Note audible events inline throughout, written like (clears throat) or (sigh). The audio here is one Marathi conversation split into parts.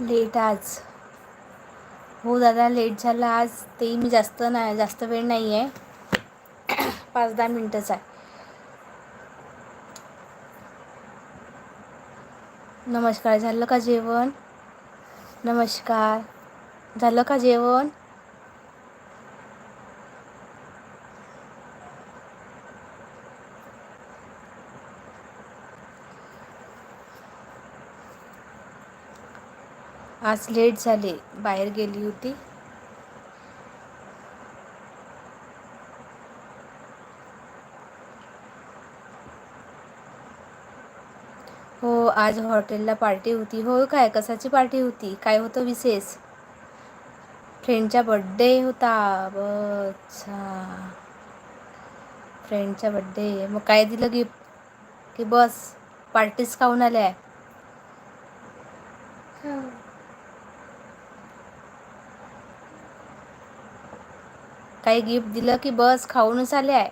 लेट आज. हो दादा लेट झाला आज. ते मी जास्त नाही जास्त वेळ नाही आहे (clears throat) पाच दहा मिनटंच आहे. नमस्कार झालं का जेवण? नमस्कार. झालं का जेवण? आज लेट झाले बाहेर गेली होती. हो आज हॉटेलला पार्टी होती. हो काय? कशाची पार्टी होती? काय होतं विशेष? फ्रेंडचा बड्डे होता. ब अच्छा फ्रेंडचा बड्डे. मग काय दिलं गिफ्ट? की बस पार्टीच खाऊन आल्या. काही गिफ्ट दिलं की बस खाऊनच आले आहे.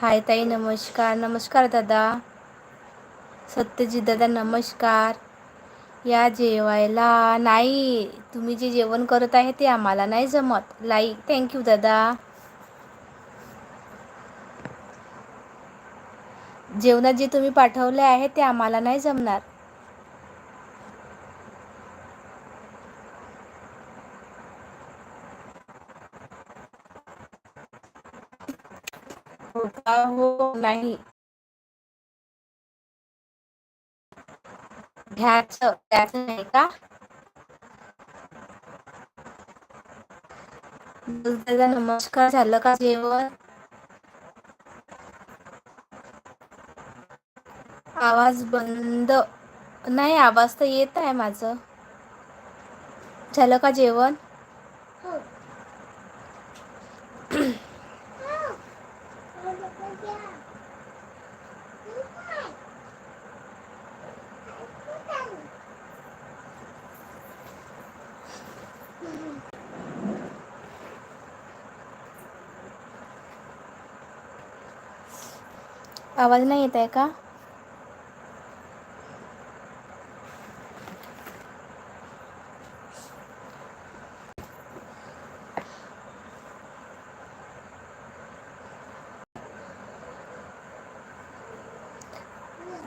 हाय ताई नमस्कार नमस्कार दादा. सत्यजित दादा नमस्कार. या जेवायला नाही. तुम्ही जे जेवण करत आहे ते आम्हाला नाही जमत. लाईक थँक्यू दादा. जेवणात जे तुम्ही पाठवले आहे ते आम्हाला नाही जमणार. हो नाही. घ्यायचं घ्यायचं नाही का? नमस्कार. झालं का जेवण? आवाज बंद. नाही आवाज तर येत आहे माझं. झालं का जेवण? आवाज नाही येत आहे का?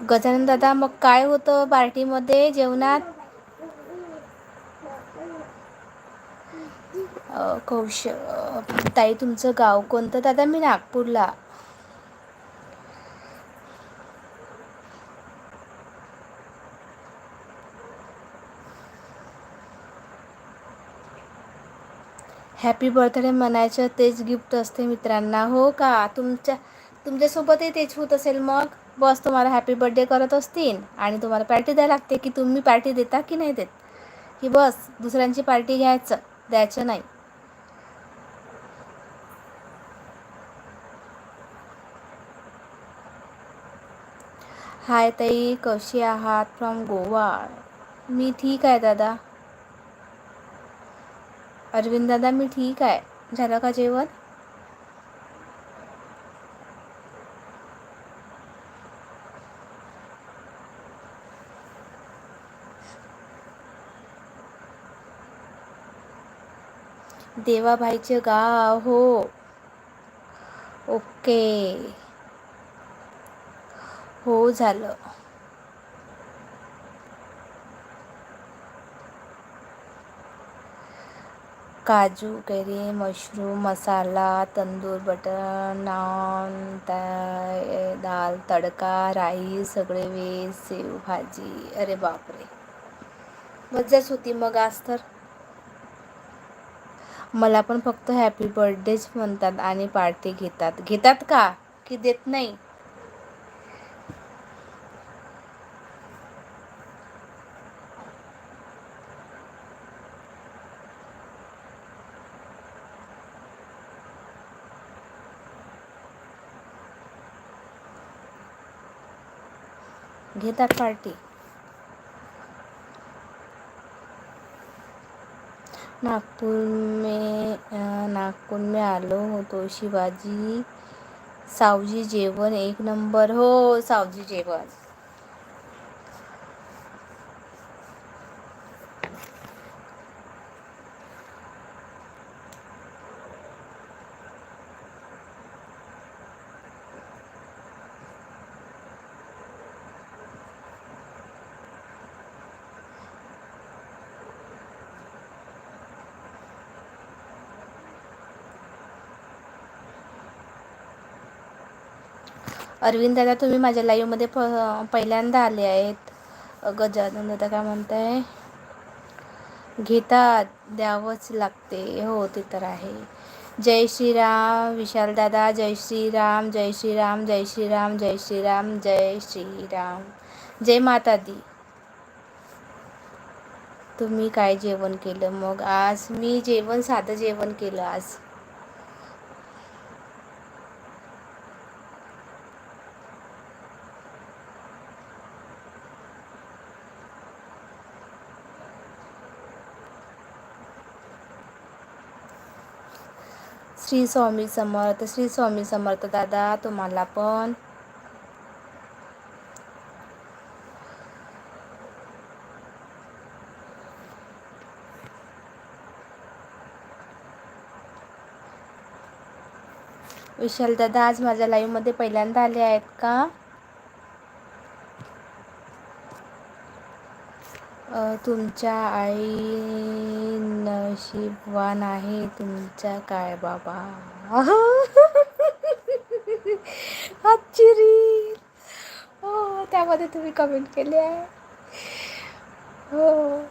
गजानन दादा मग काय होतं पार्टीमध्ये जेवणात? कौश ताई तुमचं गाव कोणतं? दादा मी नागपूरला. हॅपी बर्थडे म्हणायचं तेच गिफ्ट असते मित्रांना. हो का? तुमच्या तुमच्यासोबतही तेच होत असेल मग? बस तुम्हाला हॅपी बर्थडे करत असतील. आणि तुम्हाला पार्टी द्यायला लागते की तुम्ही पार्टी देता की नाही देत? की बस दुसऱ्यांची पार्टी घ्यायचं द्यायचं नाही. हाय ताई कशी आहात? फ्रॉम गोवा. मी ठीक आहे दादा. अरविंद दादा मी ठीक आहे. झालं का जेवण? देवाभाईचे गाव हो. ओके. हो झालं. काजू कैरी mushroom masala tandoor butter naan dal tadka rice सगळे वेज सेव भाजी अरे बापरे! मजाच होती मग आज तर. मला पण फक्त हॅपी बर्थडेच म्हणतात आणि पार्टी घेतात. घेतात का? की देत नाही? घेतात पार्टी. नागपूर में नागपूर में आलो होतो शिवाजी. सावजी जेवण एक नंबर. हो सावजी जेवण. अरविंद दादा तुम्ही माझ्या लाईव्हमध्ये प पहिल्यांदा आले आहेत. गजानन दादा काय म्हणताय? घेता द्यावंच लागते. हो ते तर आहे. जय श्रीराम विशाल दादा जय श्रीराम जय श्रीराम जय श्रीराम जय श्रीराम जय श्रीराम. जय माता दी तुम्ही काय जेवण केलं मग? आज मी जेवण साधं जेवण केलं आज. श्री स्वामी समर्थ श्री स्वामी समर्थ दादा तुम्हाला पण. विशाल दादा आज माझ्या लाईव्हमध्ये पहिल्यांदा आले आहेत का? तुमच्या आई नशीबवान आहे. तुमचा काय बाबा? (laughs) आश्चर्य हो त्यामध्ये तुम्ही कमेंट केली आहे. हो.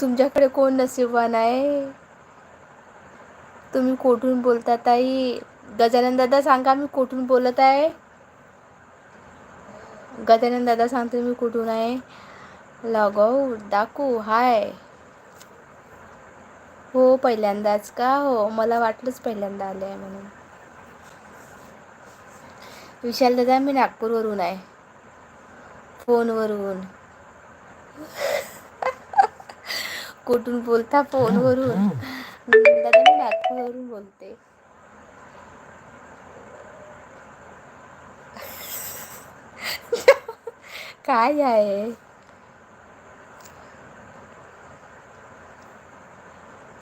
तुमच्याकडे कोण नशीबवान आहे? तुम्ही कोठून बोलता ताई? गजानन दादा सांगा मी कोठून बोलत आहे? गजानन दादा सांगते मी कुठून आहे? लगव दाखू हाय. हो पहिल्यांदाच का? हो मला वाटलंच पहिल्यांदा आले आहे म्हणून. विशाल दादा मी नागपूरवरून आहे. फोनवरून. कुठून बोलता? फोनवरून. (laughs) दादा मी नागपूरवरून बोलते. काय आहे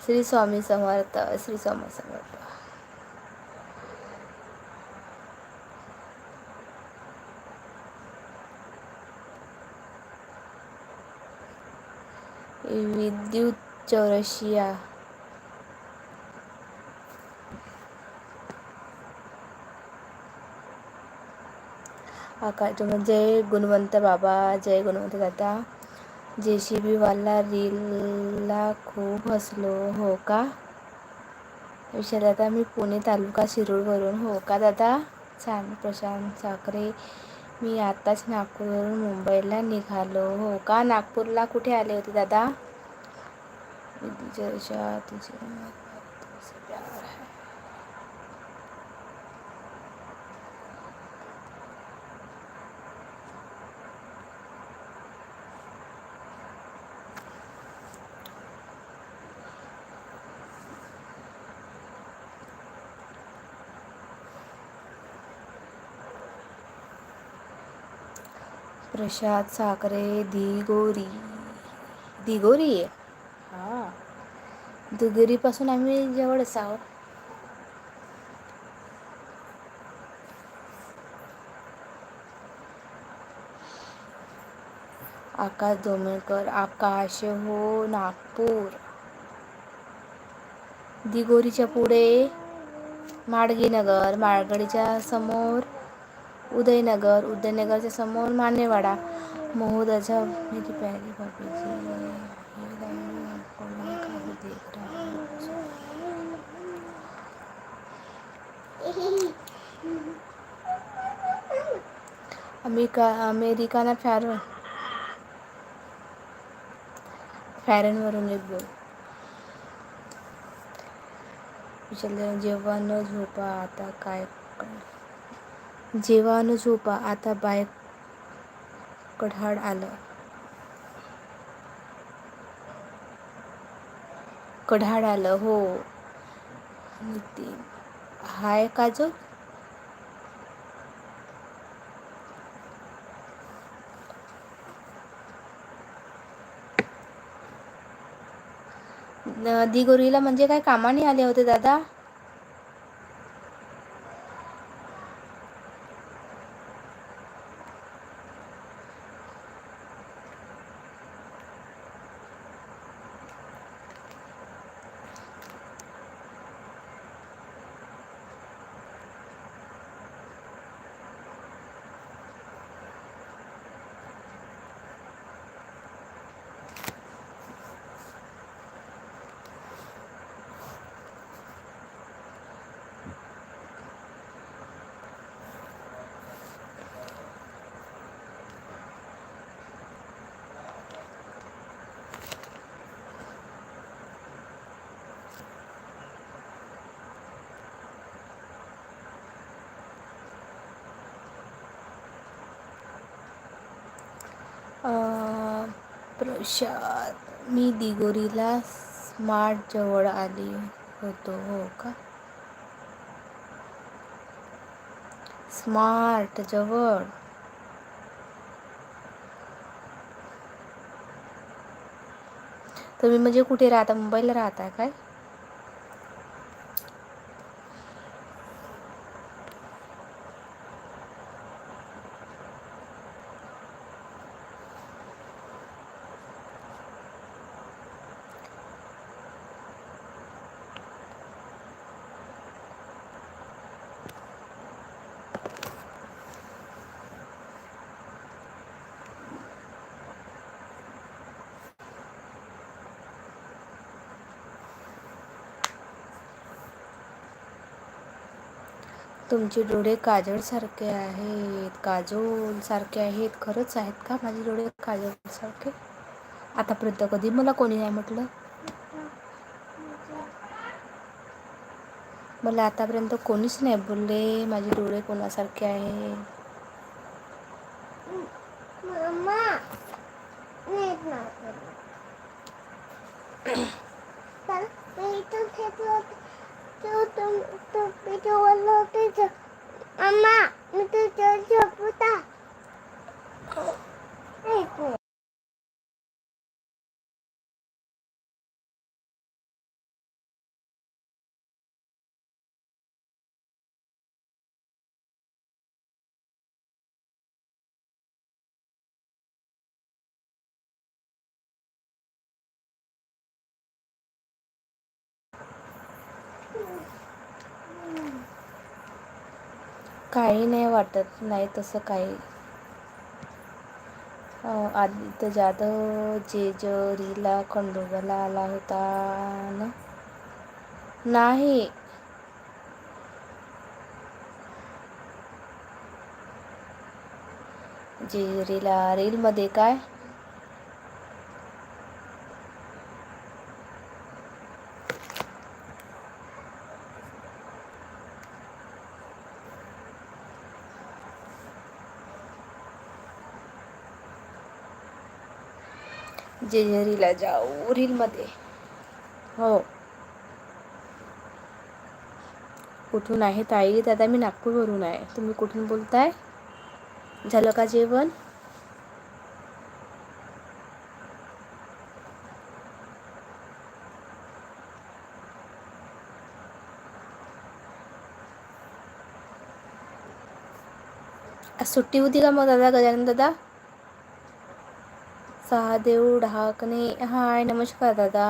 श्री स्वामी समर्थ श्री स्वामी समर्थ विद्युत चौरशिया आकाश जय म्हणजे गुणवंत बाबा जय गुणवंत दादा. जे सी बीवाला रीलला खूप हसलो हो का? विशाल दादा मी पुणे तालुका शिरूरवरून हो का दादा? छान प्रशांत साखरे. मी आत्ताच नागपूरवरून मुंबईला निघालो हो का? नागपूरला कुठे आले होते दादा? तुझ्या प्रसाद साखरे दिगोरी. दिगोरी हां. दिगोरीपासून आम्ही जवळच आहोत आकाश दोमेकर आकाश हो नागपूर. दिगोरीच्या पुढे माडगीनगर माळगडीच्या समोर उदयनगर उदयनगरच्या समोर मानेवाडा महोदयचा मेरी प्यारी अमेरिका अमेरिकाना फॅर फॅरनवरून एक बोल. जेव्हा न झोपा आता काय जेव्हा न झोपा आता बाय कढाड आलं. कढाड आलं हो. नितीन हाय काजल दिगोरीला म्हणजे काय कामाने आले होते दादा? प्रशांत मी दिगोरीला स्मार्ट जवळ आली होतो हो का? स्मार्ट जवळ. तुम्ही म्हणजे कुठे राहता? मुंबईला राहता काय? तुमचे डोळे काजळसारखे आहेत काजोल सारखे आहेत खरंच आहेत का माझे डोळे काजळसारखे आतापर्यंत कधी मला कोणी नाही म्हटलं. मला आतापर्यंत कोणीच नाही बोलले माझे डोळे कोणासारखे आहे (clears throat) अम्मा मी तुझ्या झोपता काही नाही वाटत नाही तसं काही. आदित्य जाधव जेजरीला खंडोबाला आला होता ना? नाही. जेजरीला रीलमध्ये काय? जेजुरीला जाऊ रीलमध्ये हो. कुठून आहे ताई? दादा मी नागपूरवरून आहे. तुम्ही कुठून बोलताय? झालं का जेवण? आज सुट्टी होती का मग दादा गजानन दादा? सहादेव ढाकणे हाय नमस्कार दादा।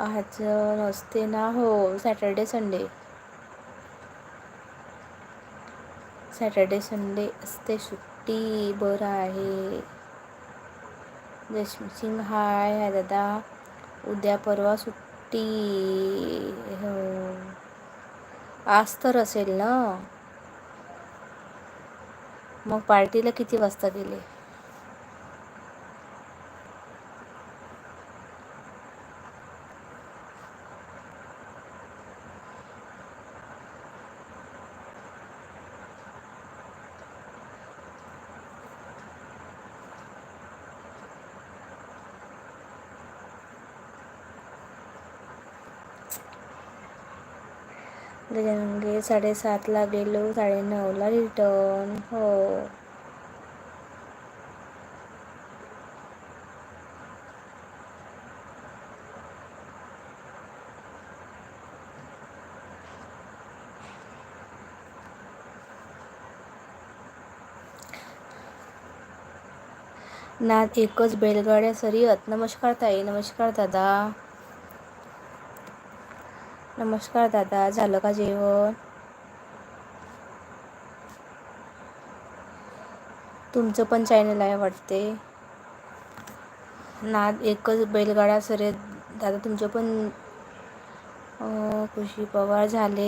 आज नसते ना हो सॅटर्डे संडे। सॅटर्डे संडे असते सुट्टी। बरं आहे? जयश्री सिंग हाय हाय दादा. उद्या परवा सुट्टी. हो. आज तर असेल ना? मग पार्टीला किती वाजता गेले? म्हणजे साडेसातला गेलो साडेनऊला रिटर्न हो. ना एकच बैलगाड्या शर्यत नमस्कार ताई नमस्कार दादा. नमस्कार दादा झालं का जेवण? तुमचं पण चॅनल आहे वाटते. ना एकच बैलगाडा शर्यत दादा तुमचं पण खुशी पवार झाले.